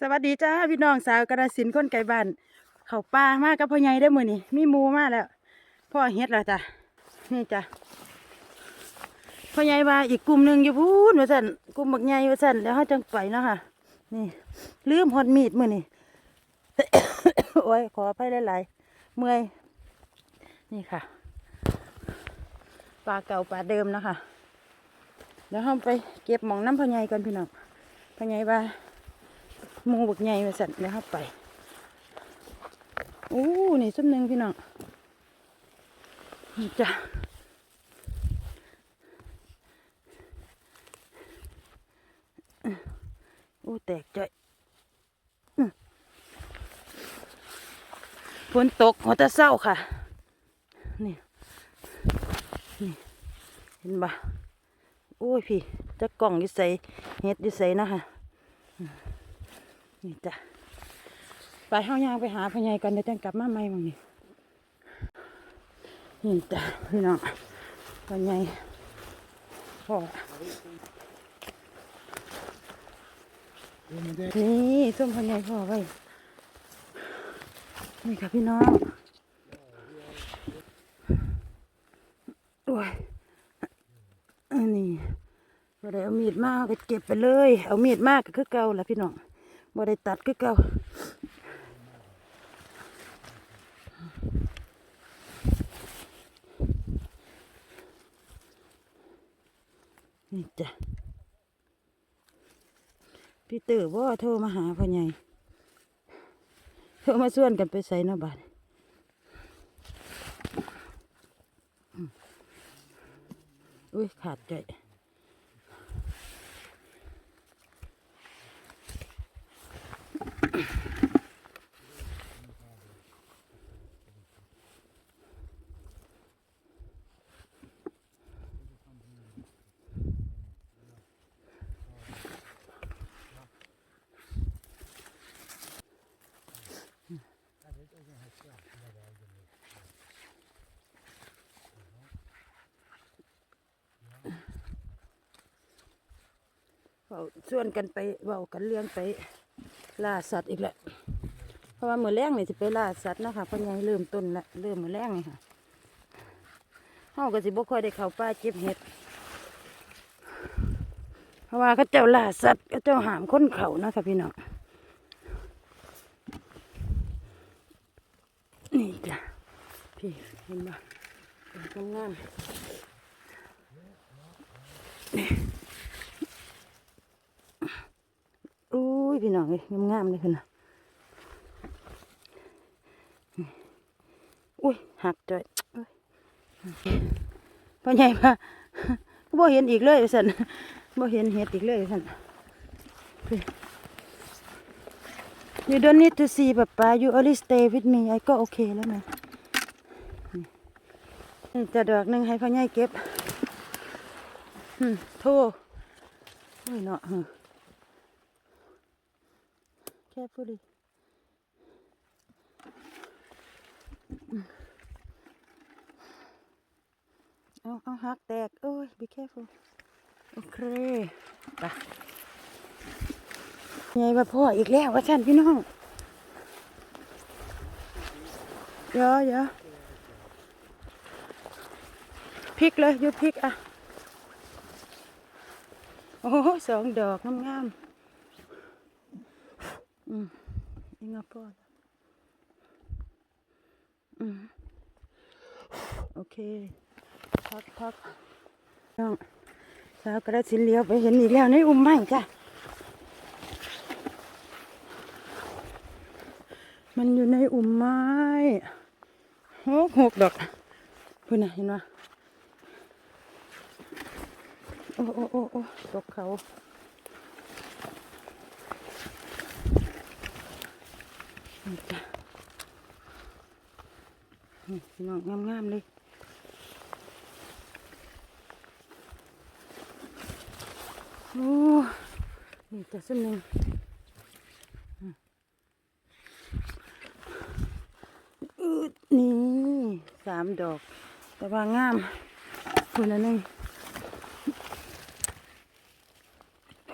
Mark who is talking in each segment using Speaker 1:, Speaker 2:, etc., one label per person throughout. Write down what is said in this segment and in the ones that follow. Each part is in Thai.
Speaker 1: สวัสดีจ้าพี่น้องสาวกระสินคนไก่บ้านเขาป่ามากับพ่อใหญ่ได้มือนี่มีมูมากแล้วพ่อเฮ็ดแล้วจ้ะนี่จ้ะพ่อใหญ่ว่าอีกกลุ่มหนึ่งอยู่พูนว่าสั่นกลุ่มบักใหญ่ว่าสั่นแล้วเขาจังไปเนาะค่ะ นี่ลืมหอดมีดมือนี่โอ้ยขออภัยหลายๆเมื่อยนี่ค่ะปลาเก่าปลาเดิมนะคะเดี๋ยวเราไปเก็บหมองน้ำพ่อใหญ่ก่อนพี่น้องพ่อใหญ่ว่า มูบักใหญ่มาสั่นเดี๋ยวเข้าไปโอ้นี่ซุ้มหนึ่งพี่น้องนี่จ้ะโอ้แตกใจอยฝนตกหัวตะเศร้าค่ะ นี่นี่เห็นบ่โอ้ยพี่จะกล่องยิ่ใส่เฮ็ดยิ่ใส่นะคะ นี่จ้ะไปเฮายางไปหาพ่อใหญ่กันเดี๋ยวจังกลับมาใหม่มึงนี่นี่จ้ะพี่น้องพ่อใหญ่พ่อนี่ส้มพ่อใหญ่พ่อไว้นี่ค่ะพี่น้องโอ้ยอันนี้บ่ได้เอามีดมาก็เก็บไปเลย เอามีดมากก็คือเก่าละพี่น้อง บ่ได้ตัดคือเก่านี่จ้ะพี่เต๋อว่าโทรมาหาพ่อใหญ่โทรมาส่วนกันไปใส่เนาะบาดอุ้ยขาดใจ เว้าชวนกันไปเว้ากันเลี้ยงไปล่าสัตว์อีกแล้วเพราะว่ามือแรงนี่จะไปล่าสัตว์นะคะเพราะยังเริ่มต้นละเริ่มมือแรงนี่ค่ะเฮาก็สิบ่ค่อยได้เข้าป่าเก็บเห็ดเพราะว่าเขาเจ้าล่าสัตว์เขาเจ้าหามคนเขานะค่ะพี่น้องนี่จ้ะพี่เห็นบ่เป็นงามๆ อุ้ ยพี่น้องเลยงามๆเลยคุณนะอุ้ยหักจ่อยพ่อใหญ่มาก็บ่เห็นอีกเลยสันบ่เห็นเห็ดอีกเลยสัน You don't need to see ป๊าป๊า you only stay with me ไอ้ก็โอเคแล้วนะนี่นี่จะดอกหนึ่งให้พ่อใหญ่เก็บอืมโทษโอ้ยเนาะ carefully เอาเอาหักแตกโอ้ย be careful โอเคไปยายมาพ่ออีกแล้วว่าฉันพี่น้องเยอะเยอะพริกเลยอยุพริกอะ โอ้โหสองดอกงามๆ อืมยังไงพ่ออืมโอเค พักพักน้องสาวกระสินเลี้ยวไปเห็นอีกแล้วในอุ้มไม้จ้ะ มันอยู่ในอุ้มไม้หกหกดอกเพื่อนะเห็นไหมโอ้โอ้โอ้โอ้ตกเขา นี่จ้ะพี่น้องงามๆเลยโอ้นี่จะส้นหนึ่งอืมอืดนี่สามดอก แต่ว่างามคนละหนึ่ง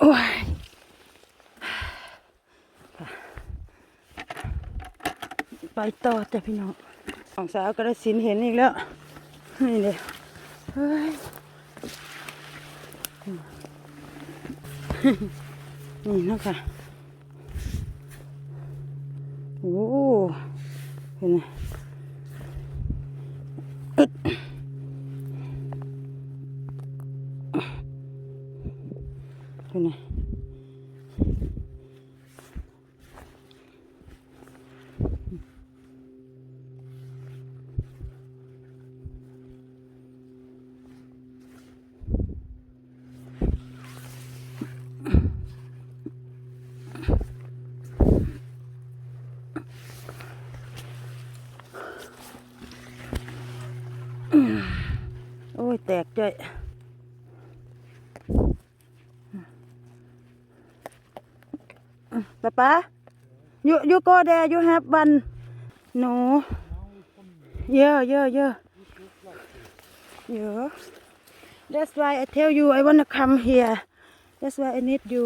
Speaker 1: โอ้ย ไป ต่อจ้ะพี่น้องของสาวกระสินเห็นอีกแล้ว นี่เลยเฮ้ยนี่นะค่ะ โอ้ เห็นไหม โอ้ย แตกจ้ป้าป้าอยู่อยู่ก็แดอยู่แฮบบันหนูเยอะเยอะเยอะเยอะ That's why I tell you I wanna come here That's why I need you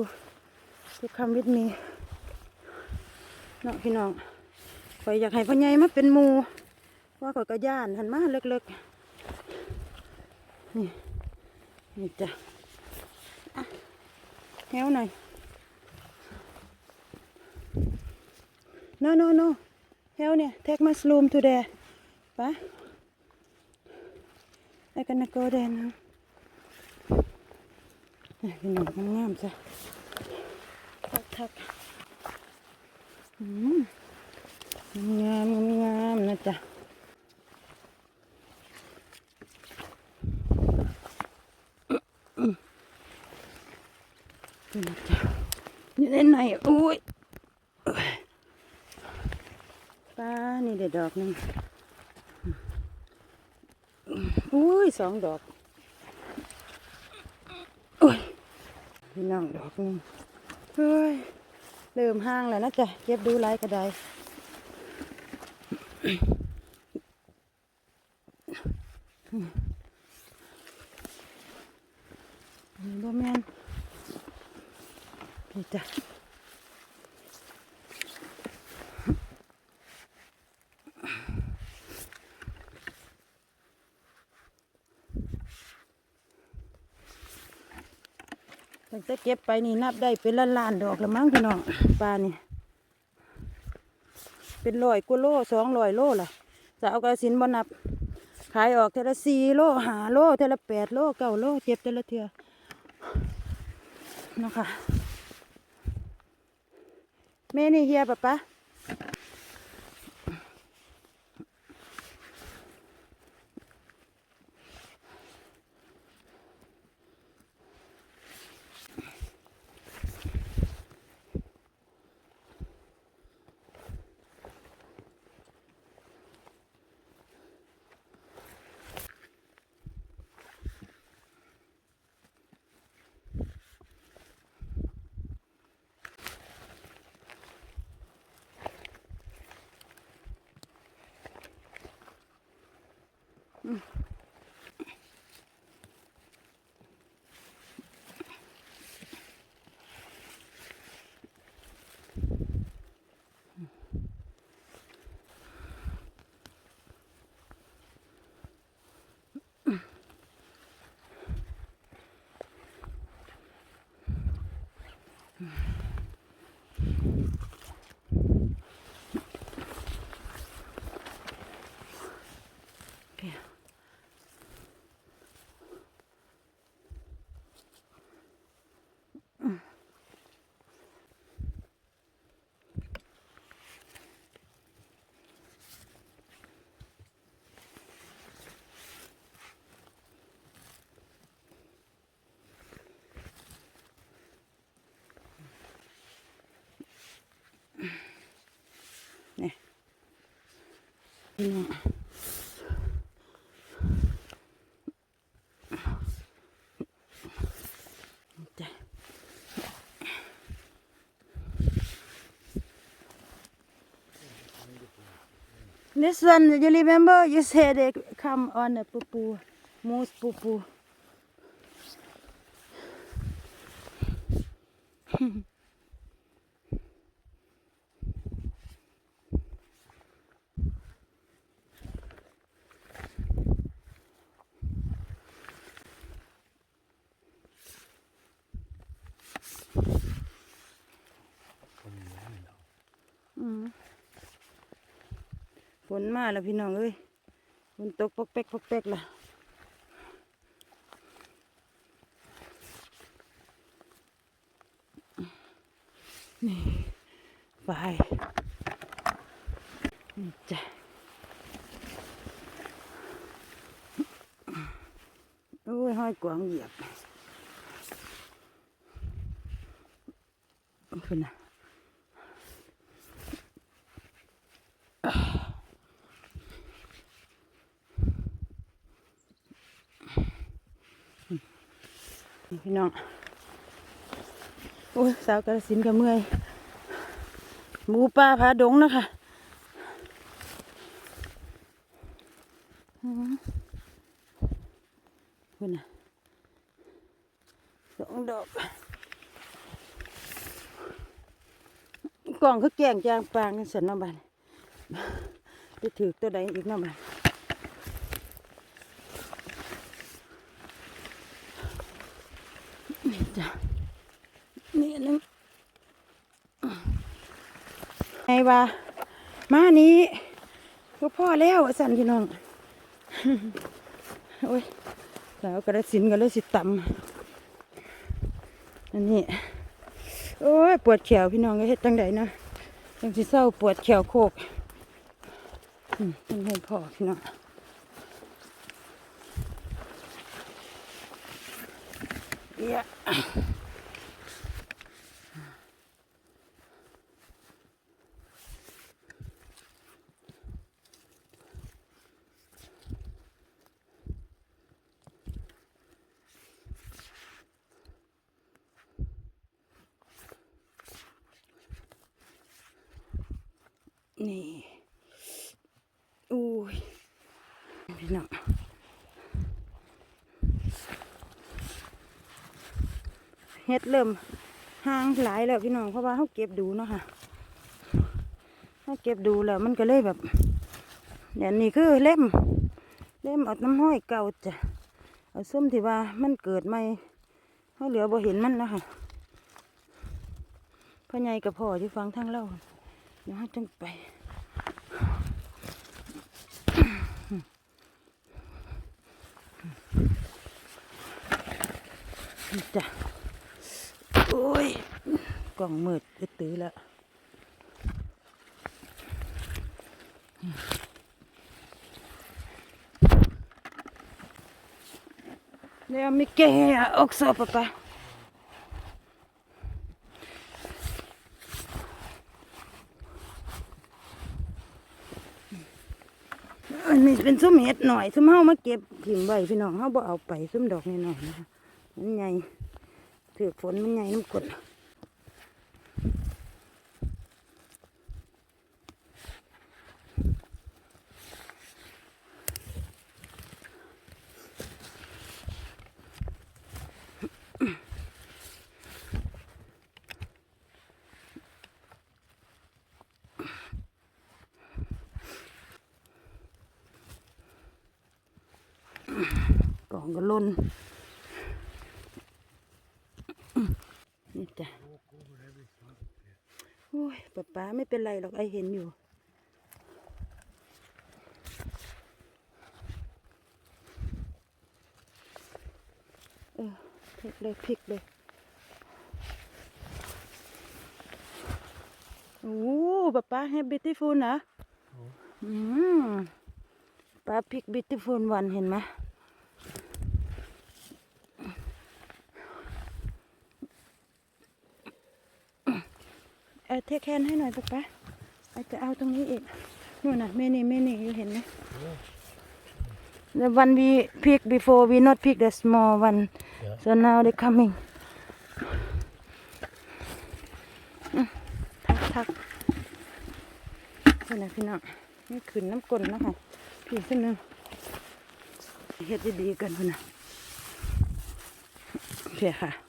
Speaker 1: to come with me น้องพี่น้องข่อยอยากให้พ่อใหญ่มาเป็นมูว่าข่อยกระย่านหันมาเล็กๆ นี่นี่จ้ะอะแฮวหน่อย no no no แฮวเนี่ย take mushroom to there ไป I gonna go there now นี่พี่น้องงามๆจ้ะทักทักๆอืมงามงามๆนะจ๊ะ นี่ได้ไหนอุ้ยป้านี่เด็ดดอกหนึงอุ้ยสองดอกอุ้ยพี่น้องดอกหนึงเฮ้ยเริ่มห้างแล้วนะจ๊ะเก็บดูไรก็ได้นี่บ่แม่น นี่จ้ะตั้งแต่เก็บไปนี่นับได้เป็นล้านล้านๆดอกละมั้งพี่น้องปลานี่เป็นร้อยกว่าโลสองร้อยโลล่ะจะเอากระสินบ่นับ ขายออกเทละสี่โลหาโลเทละแปดโลเก้าโลเจ็บเทละเทือนะค่ะ Mähne hier, Papa. Okay. Nè. Şöyle. This one, you remember you said they come on a poo poo, moose poo poo. นมาแล้วพี่น้องเอ้ยฝนตกปกแป๊กปกแป๊กล่ะนี่ไปนี่จ้ะโอ้ยห้อยกวางเหยียบคุณนะ น้องโอ้ยสาวกระสินกับเมื่อยหมูป่าผาดงนะคะคุณนะสองดอกกล่องเขาแกงจางปางกันสันเนาบ้านไปถือตัวใดอีกเนาบ้านจ้ะนี่อันนึงไง วะมานี้ก็พ่อแล้วสั่นพี่น้อง โอ้ยสาวกระสินธุ์ก็เลยสิตำอันนี้ โอ้ย ปวดแขวพี่น้องก็เฮ็ดจังใดนะจังสิเศร้าปวดแขวโคกอืมต้องเห็นพ่อพี่น้องเอี๊ยะ นี่ อุ้ยพี่น้องเฮ็ดเริ่มห่างหลายแล้วพี่น้องเพราะว่าเขาเก็บดูเนาะค่ะเขาเก็บดูแล้วมันก็เลยแบบเนี่ยนี่คือเล่ม เล่มเอาน้ำห้อยเก่าจ้ะเอาส้มที่ว่ามันเกิดใหม่เขาเหลือบ่เห็นมันเนาะคะพ่อใหญ่กับพ่อที่ฟังทางเล่า เดี๋ยวจังไปจ้ะโอ้ยกล่องมืดจะตื้อแล้วเดี๋ยวม่แก่ออกสอปะปะ อันนี้เป็นส้มเห็ดหน่อยส้มเฮามาเก็บถิ่มไว้พี่น้องเฮาบ่เอาไปส้มดอกนี่น้อยนะคะมันใหญ่ถือฝนมันใหญ่น้ำกด กล่องก็ล้นนี่จ้ะโอ้ยป๊าป๊าไม่เป็นไรหรอกไอเห็นอยู่เออพลิกเลยพลิกเลยโอ้ป๊าป๊าให้บิ t ตี้ฟูลนะอืมป๊าพลิกบิ t ตี้ฟูลวันเห็นไหม เออเทคแคนให้หน่อยป๊าป๊าอาจจะเอาตรงนี้อีกนู่นน่ะเมนี่เมนี่อยู่เห็นไหม The one we pick before we not pick the small one
Speaker 2: Yeah.
Speaker 1: so now they coming อืมทักทักนี่นะพี่น้องนี่ขึ้นน้ำกลนเนาะคะพี่ขึ้นนึงเฮ็ดดีๆกันพุ่นนะเพียค่ะ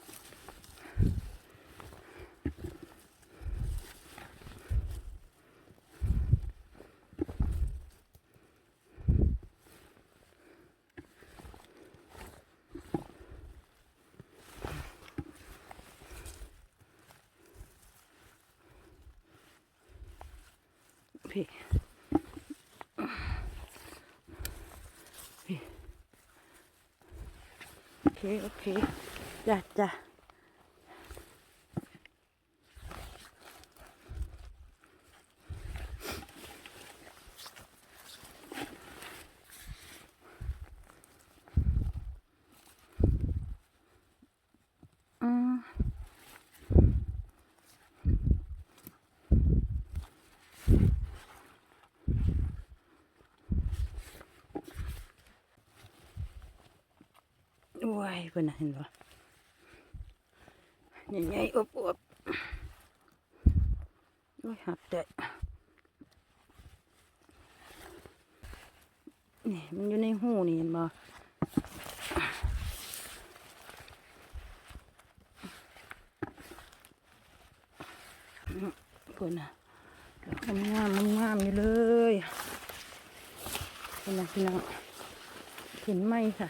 Speaker 1: เพิ่นน่ะเห็นบ่ใหญ่ๆอวบๆโอ้ยหักได้นี่มันอยู่ในหูนี่เห็นบ่เพิ่นน่ะดอกงามๆงามอยู่เลยเพิ่นน่ะพี่น้องเห็นไหมค่ะ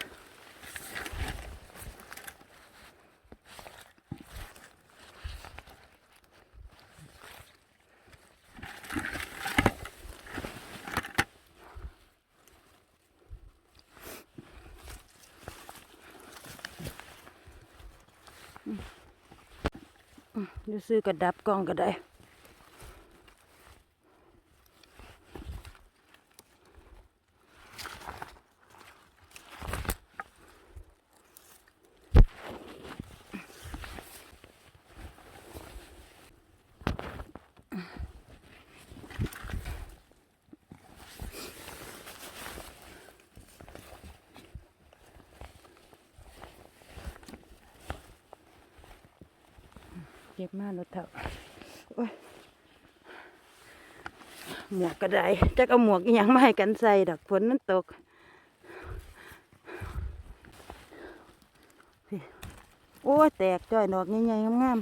Speaker 1: เดูซื้อกระดับกล้องก็ได้ เก็บมารถเถอะหมวกก็ได้จักเอาหมวกยังไมาให้กันใส่ดอกฝนมันตกโอ้แตกจ้อยดอกใหญ่ๆงาม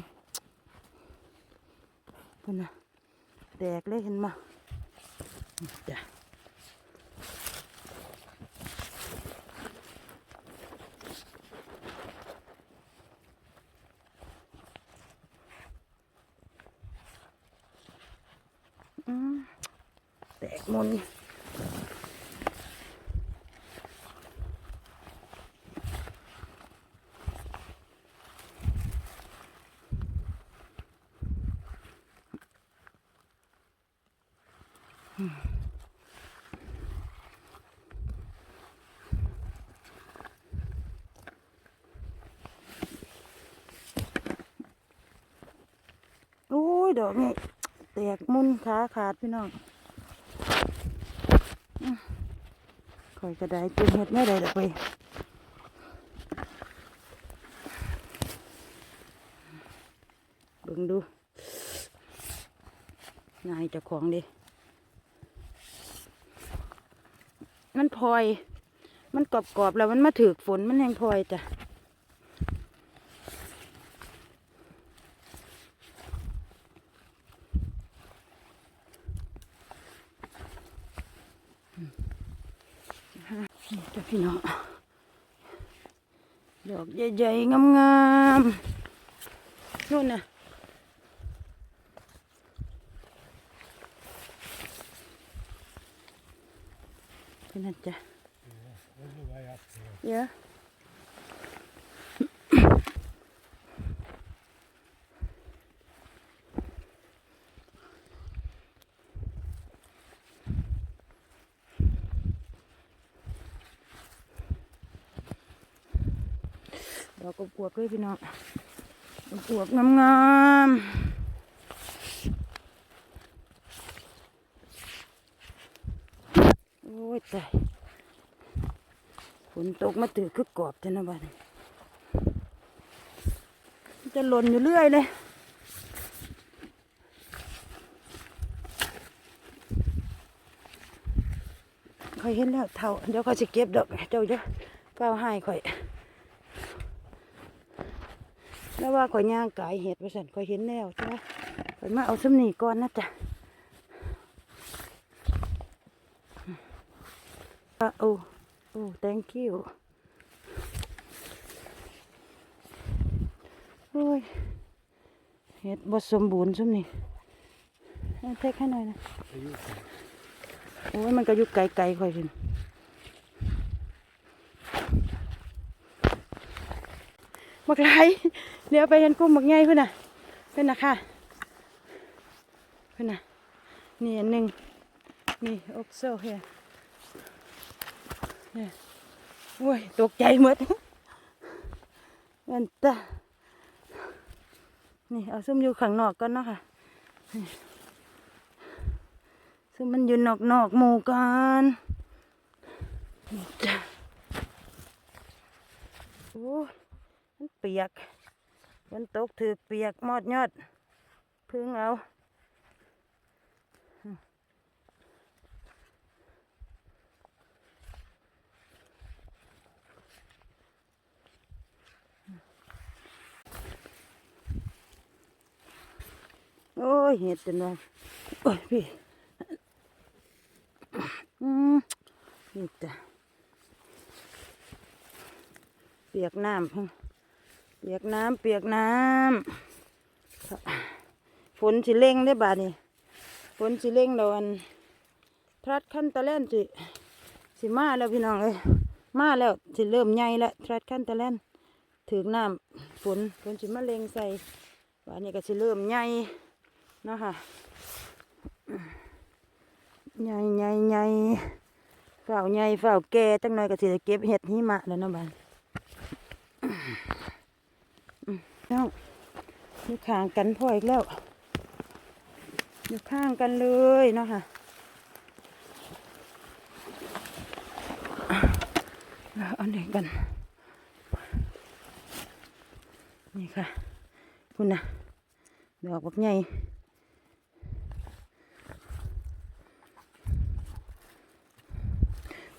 Speaker 1: ๆพุ่นน่ะแตกเลยเห็นมาจ้ะ แตกหมุนโอ้ยดอกนี่ แตกมุนขาขาดพี่น้องอื้อยกระไดเจ็บเห็ดไม่ได้ดอกไปเบิ่งดูนายเจ้าของดิมันพลอย มันกรอบๆแล้วมันมาถือฝนมันแหงพลอยจ้ะ นี่จ้ะพี่น้อง ดอก ใหญ่ๆงามๆนู่นน่ะเป็นนั่นจ้ะเยอะด อกบวบๆด้วยพี่น้องกบวบงามๆ โอ้ยตายฝนตกมาตื่นคือกรอบเท่านะบ้านจะหล่นอยู่เรื่อยเลยคอยเห็นแล้วเท่าเดี๋ยวเขาจะเก็บดอกเจ้าเจะเฝ้าให้คอย แล้วว่าข่อยย่างกายเห็ดไปสั่นข่อยเห็นแล้วใช่ไหมข่อยมาเอาส้มนี่ก่อนนะจ๊ะโอ้โอ้ thank you โอ้ยเห็ดบดสมบูรณ์ส้มนี่เทคให้หน่อยนะโอ้ยมันก็อยุกไกลๆค่อยขึ้ นบักไหลเดี๋ยวไปเห็นกุ้งบักใหญ่เพื่อนน่ะเพื่อนน่ะค่ะเพื่อนน่ะนี่อันหนึ่งนี่อกโซ่เฮียเนี่ยโอ้ยตกใจหมดเงินตานี่เอาซุ่มอยู่ข้างนอกก่อนเนาะค่ะซึ่งมันอยู่นอกนอกหมู่กันนี่จ้ะโอ้ มันเปียกฝนตกถือเปียกมอดยอด พึ่งเอาโอ้ยเห็ดจนว่าโอ้ยพี่อืมนี่จ้ะเปียกน้ำพุ่ง ปียกน้ำเปียกน้ำฝนสิเร่งได้บาดนี่ฝนสิเร่งเราอันทรัดขั้นตะแล่นสิสิมาแล้วพี่น้องเลยมาแล้วสิเริ่มใหญ่แล้วทรัดขั้นตะแล่นถึงน้ำฝนฝนสิมาเร่งใส่บาดนี้ก็สิเริ่มใหญ่นะคะใหญ่ใหญ่ใหญ่ฝ้าวใหญ่ฝ้าวแก่ตั้งหน่อยก็สิได้เก็บเห็ดหิมะแล้วนะบ้า นอืมเนาะอยู่ข้างกันพ่ออีกแล้ว อยู่ข้างกันเลยเนาะค่ะเอาอันนี้กัน นี่ค่ะ คุณนะดอกบักใหญ่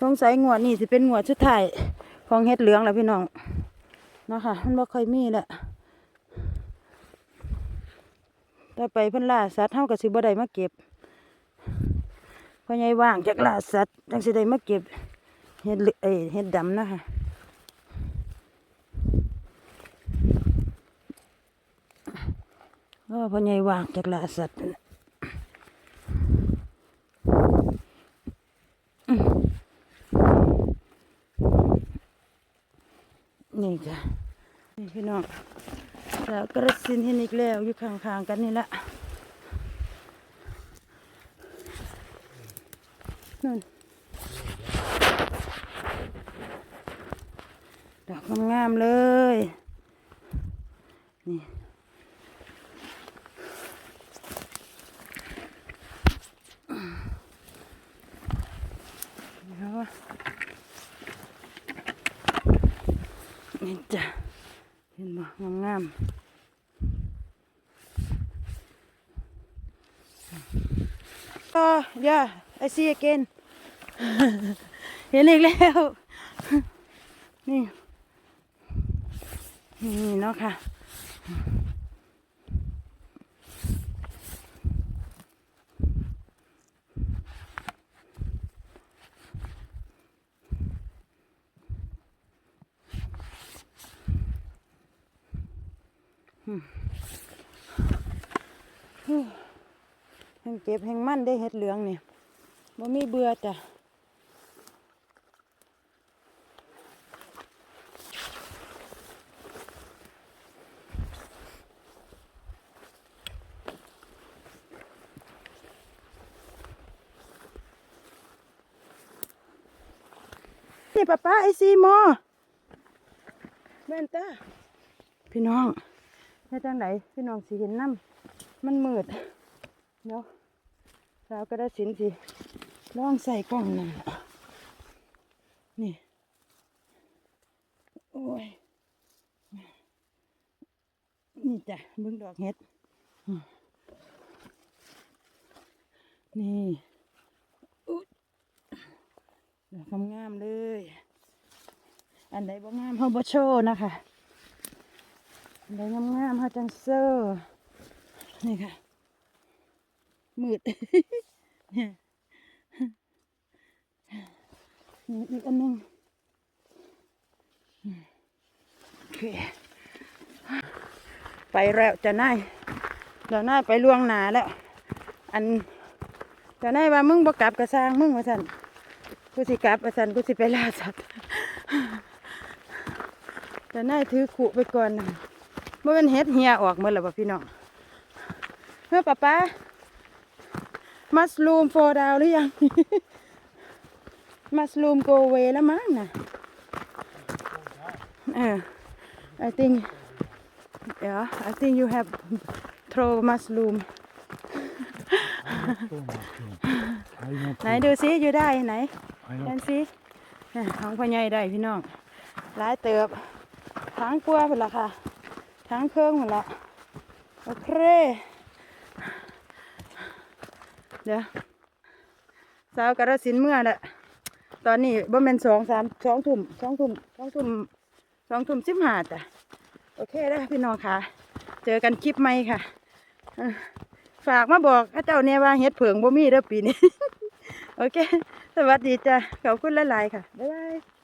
Speaker 1: สงสัยงวดนี่สิเป็นงวดชุดท้ายของเฮ็ดเหลืองแล้วพี่น้องเนาะค่ะ มันบ่ค่อยมีแหละต่อ ไปเพิ่นล่าสัตว์เฮาก็สิบ่ได้มาเก็บพราะใหญ่ว่างจากล่าสัตว์จังสิได้มาเก็บเฮ็ดเลืเอ้เฮ็ดดำนะคะก็พราะใหญ่ว่างจากล่าสัตว์นี่จ้ะนี่พี่น้อง แล้วกระสินเห็นอีกแล้วอยู่ข้างๆกันนี่แหละนั่นดอกงามๆเลย นี่เดี๋ยว นี่จ้ะเห็นบ่งามงาม ๆก็ย่าไอซีเกนเห็นอีกแล้ว นี่ นี่เนาะค่ะแห่งเก็บแห่งมั่นได้เห็ดเหลืองเนี่ยบ่มีเบื่อจ้ะนี่ป้าป้าไอซีโมอแม่นตาพี่น้องแม่จังไหนพี่น้องสิเห็นน้ำมันมืดเดี๋ยว สาวกระสินสิลองใส่กล้องหน่อยนี่ โอ้ย นี่จ้ะเบิ่งดอกเห็ด นี่อุ๊ยดอกงามเลย อันใดบ่งามเฮาบ่โชว์นะคะอันใดงามๆเฮาจังเซอร์นี่ค่ะ มืดนี่อีกอันหนึงโอเค ไปแล้วจะน่ายเดี๋ยวนายไปล่วงหนาแล้ว อันจ้านายว่ามึงบ่กลับกระสร้างมึงว่าซั่นกูสิกลับว่าซั่นกูสิไปล่าสัตว์จ้านายถือขู่ไปก่อนนะบ่แมันเฮ็ดเหียออกหมดแล้วบ่พี่น้องเฮ้อป้าป้า มัสลูมโฟดาวหรือยัง มัสลูมโกเวแล้วมั้งน่ะเออ I think yeah I think you have throw mushroom
Speaker 2: So much. I know.
Speaker 1: ไหนดูซิอยู่ได้ไหน
Speaker 2: I
Speaker 1: นั่
Speaker 2: know.
Speaker 1: นสิน่ะของพ่อใหญ่ได้พี่น้องหลายเติบทางกลัวหมดละค่ะทางเครื่องหมดละโอเค เดี๋ยวสาวกระสินเมื่อแหละตอนนี้บ่เป็นสองสามสองทุ่มสองทุ่มสองทุ่มสองทุ่มสิบห้าจ้ะโอเคแล้วพี่น้องค่ะ เจอกันคลิปใหม่ค่ะ ฝากมาบอกข้าเจ้าเนี่ยว่าเฮ็ดเผิงบ่มีเด้อปีนี้ โอเค สวัสดีจ้ะขอบคุณหลายๆค่ะ บ๊ายบาย